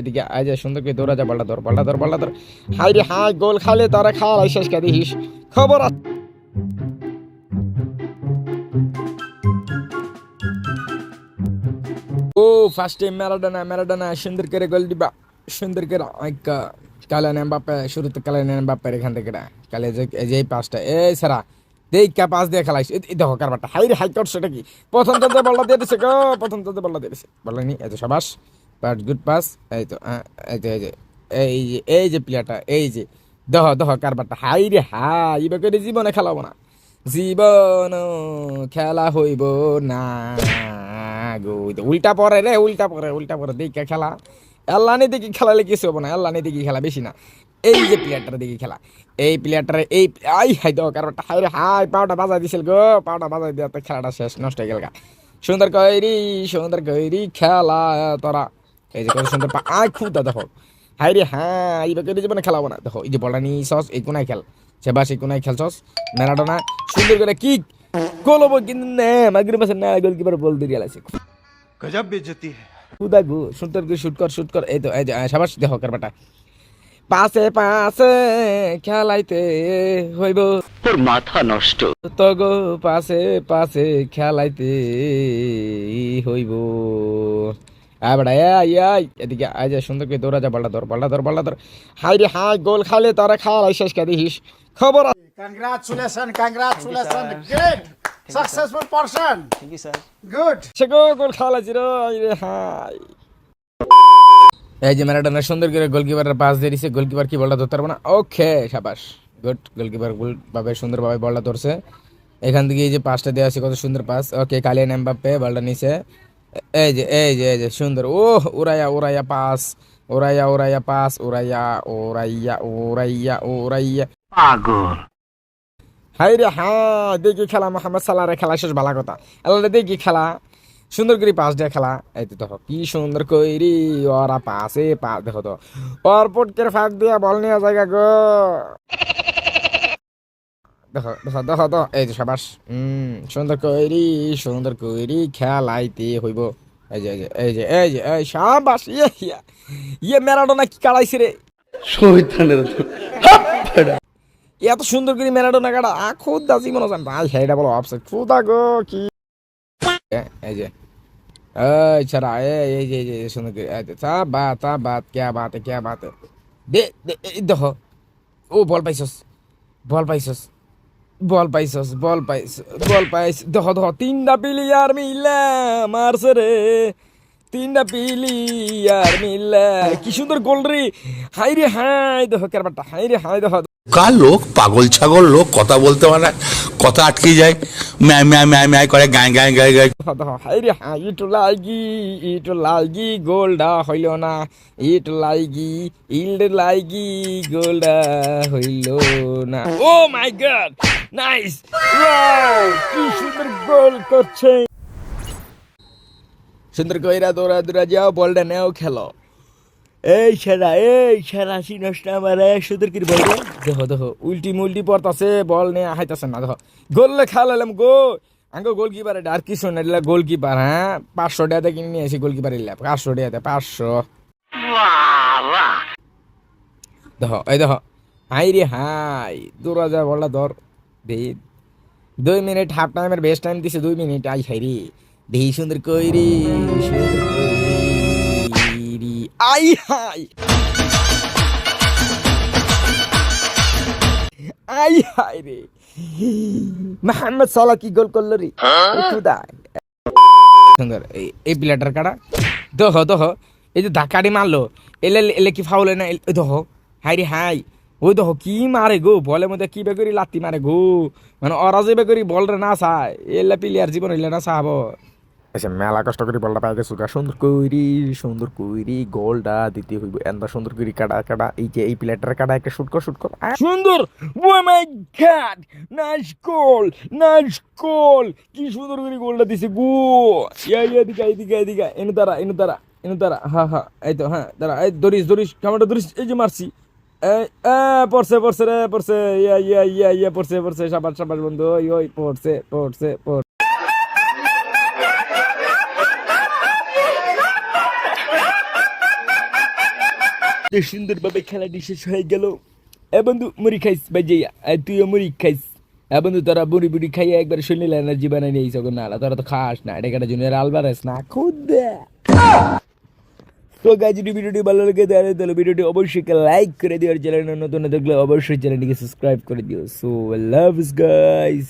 এদিকে আয় যায় সুন্দর করে দৌড়া যা বলটা ধর বলটা ধর বলটা ধর হাই রে হাই, গোল খালে তারা খাওয়া শেষ কে দেখিস খবর ও ফার্স্ট টাইম ম্যারাডোনা ম্যারাডোনা সুন্দর করে গোল দিবা। সুন্দর করে আইকা কালান এমবাপ্পে, শুরুতে কালান এমবাপ্পের এখান থেকে কালে যে যে এই সারা, দেখা পাস দিয়ে খেলাইস। দেখো কারবারটা, হাই রে, হাই করছে এটা কি? প্রথম চাঁদে বলটা দিয়ে দিছে গো, প্রথম চাঁদে বলটা দিয়ে দিছে। বললা নি এই সাবাস। বাট গুড পাস, এই তো এই তো এই যে এই যে এই যে প্লেয়ারটা এই যে, দহ দহ কারবারটা, হাই রে হাই এবার করে জীবনে খেলাবো না। জীবন খেলা হইব না উল্টা পরে রে, উল্টা পরে উল্টা পরে দেখে খেলা। আল্লাহ দেখি খেলালে কিছু হব না আল্লাহ দেখি খেলা বেশি না। এই যে প্লেয়ারটার দেখি খেলা, এই প্লেয়ারটারে এই, আই হাই দাও কারণ হাই রে হাই পাউটা বাজাই দিছিল গো পাউটা বাজাই দিয়ে খেলাটা শেষ, নষ্ট হয়ে গেল। সুন্দর কইরি সুন্দর কইরি, খেলা তোরা। এই যে কত সুন্দর আই খুব দাদা হোক হাই রে হ্যাঁ এই বাকি দিয়ে মানে খেলাবো না। দেখো এই যে বলটা নিয়ে সস এই কোনায় খেল। সেবাস এই কোনায় খেল সস। ম্যারাডোনা সুন্দর করে কিক গোল হব কিন্তু না মাগরি পাশে না গোল কিপার বল দিয়ে গেল আছে গজব বেজতি খুদা গু সুন্দর করে শুট কর শুট কর। এই তো এই যে সাবাস দেখো কারবাটা পাশে পাশে খেলাইতে হইব। তোর মাথা নষ্ট। তগো পাশে পাশে খেলাইতে হইব। আয় আয় এদিকে যা সুন্দর করে দৌড়া যা ধর ধর ধর হাই রে হাই গোল খালে তারা খাওয়া শেষ কে দেখিস খবর Congratulations, congratulations. Great. Successful person. Thank you, sir. Good. সে গোল রে আই রে হাই এই যে ম্যারাডোনা সুন্দর করে গোলকিপারের পাস দিয়ে দিছে গোলকিপার কি বলটা ধরতে পারব না? ওকে সাবাস। গুড গোলকিপার গুল ভাবে সুন্দরভাবে বলটা ধরছে। এখান থেকে এই যে পাসটা দেওয়া আছে কত সুন্দর পাস। ওকে কালিয়ান এমবাপ্পে বলটা নিছে। এই যে এই যে এই যে সুন্দর। ও উড়াইয়া উড়াইয়া পাস। উড়াইয়া উড়াইয়া পাস। উড়াইয়া উড়াইয়া উড়াইয়া উড়াইয়া। পাগল। হাই রে হ্যাঁ দেখি খেলা মোহাম্মদ সাল্লাহ খেলা শেষ ভালো কথা। আল্লাহ দেখি খেলা। সুন্দর করে পাস দিয়ে খেলা। এই তো দেখো কি সুন্দর কইরি ওরা পাসে পাস দেখো তো। ওর পটকের ফাঁক দিয়া বল নেওয়া জায়গা গো। দেখো দেখো দেখো তো এই যে সাবাস। হুম সুন্দর কইরি সুন্দর কইরি খেলাইতে হইব। এই যে এই যে এই যে এই সাবাস ইয়ে, ইয়ে ইয়ে ম্যারাডোনা কি কাড়াইছে রে? এত সুন্দর করে ম্যারাডোনা কাটা আ খুদ দা জীবন আছেন ভাই হেডা বলো অফসাইড খুদা গো কি? এই যে এই ছাড়া এই যে এই যে সুন্দর করে এই যে তা বা চা বাত কে বাতে ক্যা বাত। দে দে দেখো। ও বল পাইছস বল পাইছস। বল পাইছ বল পাইছ বল পাইছ দহ দহ তিনটা প্লেয়ার মিলে মারছে রে। তিনটা পিলি আর মিলে। কি সুন্দর গোল রে। হাই রে হাই দেখো কারবারটা হাই রে হাই দেখো। কার লোক পাগল ছাগল লোক কথা বলতে পারে না কথা আটকে যায়। ম্যায় ম্যায় ম্যায় ম্যায় করে গায়ে গায়ে গায়ে গায়ে হাই রে হাই ইটু লাগি ইটু লাগি গোলডা হইল না। ইটু লাগি ইল্ড লাগি গোলডা হইল না। Oh my god nice wow কি সুন্দর গোল করছে। সুন্দর কইরা দৌড়া দৌড়া যাও বলটা নেও খেলো। এই সেরা এই সেরা সিনসটা আমার সুন্দর করে বল। দেখো দেখো উল্টি মুল্টি পড়তাছে বল নিয়ে হাইতাছে না দেখো। গোল খেলালাম গো আঙ্গো গোলকিপার এটা আর কিছু না এটা গোলকিপার হ্যাঁ? পাঁচশো টাকা কিনে নিয়ে এসে গোলকিপার ইল্লা পাঁচশো টাকাতে পাঁচশো। দেখো এই দেখো হাই রে হাই দৌড়া যা বললা ধর দেই। দুই মিনিট হাফ টাইমের বেস্ট টাইম দিছে দুই মিনিট আই হাই রে। দেহি সুন্দর কইরি সুন্দর আই হাই আই হাই রে মোহাম্মদ সালা কি গোল করল রে খুদা সুন্দর এই প্লেয়ারটার কাটা দহ দহ এই যে ধাক্কাটি মারলো এলে এলে কি ফাউল না দহ হাই রে হাই ওই দহ কি মারে গো বলের মধ্যে কি বেকরি লাত্তি মারে গো মানে ওরা যে বেকরি বল রে না চায় এলে প্লেয়ার জীবন হইলে না চাবো আচ্ছা মেলা কষ্ট করে বলটা পাই গেছো সুন্দর কইরি সুন্দর কইরি, গোলটা দিতে হইব। এন্দা সুন্দর কইরি কাটা কাটা এই যে এই প্লেটার কাটা একটা শুট কর শুট কর। সুন্দর! ও my God nice goal nice goal কি সুন্দর করে গোলটা দিছে, গো! ইয়া ইয়া দিকা এদিকে এদিকে এনে দাঁড়া এনে দাঁড়া এনে দাঁড়া। হ্যাঁ হ্যাঁ এই তো হ্যাঁ দাঁড়া, এই দরিস দরিস কামাটা দরিস এই যে মারছি। পড়ছে পড়ছে রে, পড়ছে। ইয়া ইয়া ইয়া ইয়া, পড়ছে পড়ছে। সাবাস সাবাস, বন্ধু, ওই ওই, পড়ছে পড়ছে পড়ছে। তো সুন্দরভাবে খেলাটি শেষ হয়ে গেল। এ বন্ধু, মুড়ি খাইস বাজিয়া তুইও মুড়ি খাইস। এ বন্ধু, তোরা বুড়ি বুড়ি খাইয়ে একবার শরীরে এনার্জি বানাই নিয়ে নিয়েছ না তোরা তো খাস না, এটা কাটা জুনিয়র আলবারেস না? খুদ তো গাছ যদি ভিডিওটি ভালো লাগে, তাহলে তাহলে ভিডিওটি অবশ্যই লাইক করে দিও। আর চ্যানেল নতুন দেখলে অবশ্যই চ্যানেলটিকে সাবস্ক্রাইব করে দিও। So love guys